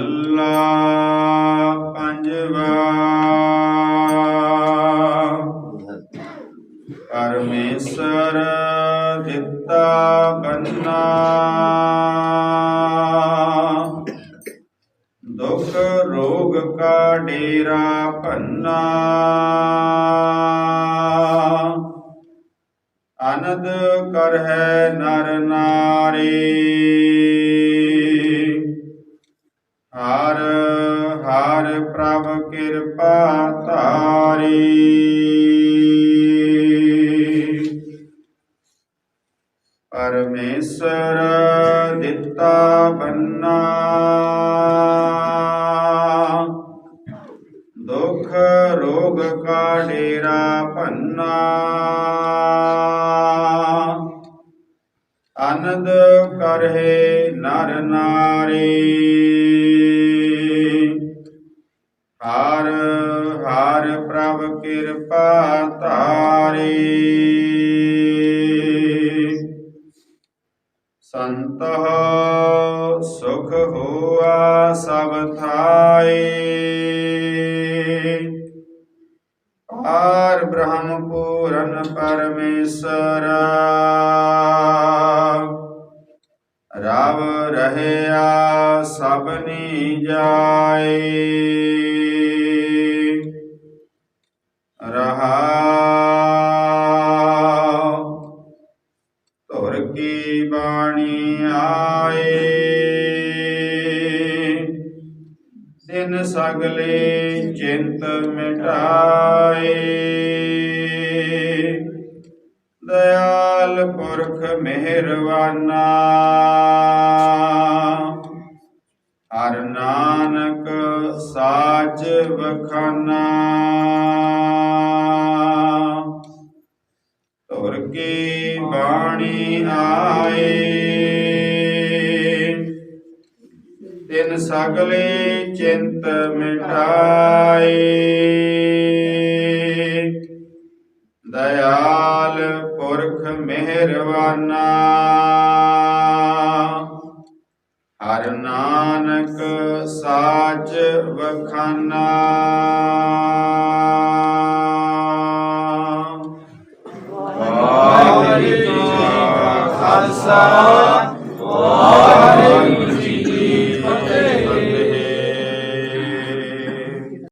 ਮਹੱਲਾ ਪੰਜਵਾ। ਪਰਮੇਸ਼ਰ ਦਿੱਤਾ ਬੰਨਾ ਦੁਖ ਰੋਗ ਕਾ ਡੇਰਾ ਭੰਨਾ। ਅਨੰਦ ਕਰ ਹੈ ਨਰ ਨਾਰੀ। ਹਰ ਪ੍ਰਭ ਕਿਰਪਾ ਧਾਰੀ। ਪਰਮੇਸ਼ਰ ਦਿੱਤਾ ਬੰਨਾ। ਦੁਖ ਰੋਗ ਕਾ ਡੇਰਾ ਭੰਨਾ। ਆਨੰਦ ਕਰਹਿ ਨਰ ਨਾਰੀ। ਹਰ ਹਰ ਪ੍ਰਭ ਕਿਰਪਾ ਧਾਰੀ। ਸੰਤ ਸੁਖ ਹੋਆ ਸਭ ਥਾਈ ਆਰ ਬ੍ਰਹਮ ਪੂਰਨ ਪਰਮੇਸ਼ਰ। ਰਵ ਰਹਿਆ ਸਭਨੀ ਜਾਏ। ਰਹਾ ਧੁਰ ਕੀ ਬਾਣੀ ਆਏ। ਦਿਨ ਸਗਲੇ ਚਿੰਤ ਮਿਟਾਏ। ਦਇਆਲ ਪੁਰਖ ਮਿਹਰਵਾਨਾ ਹਰ ਨਾਨਕ ਸਾਚ ਵਖਾਨਾ। ਧੁਰ ਕੀ ਬਾਣੀ ਆਏ। ਤਿਨ ਸਗਲੇ ਚਿੰਤ ਮਿਟਾਏ। ਮਿਹਰਵਾਨਾ ਹਰ ਨਾਨਕ ਸਾਚ ਵਖਾਨਾ। ਵਾਹਿਗੁਰੂ ਜੀ ਕਾ ਖਾਲਸਾ।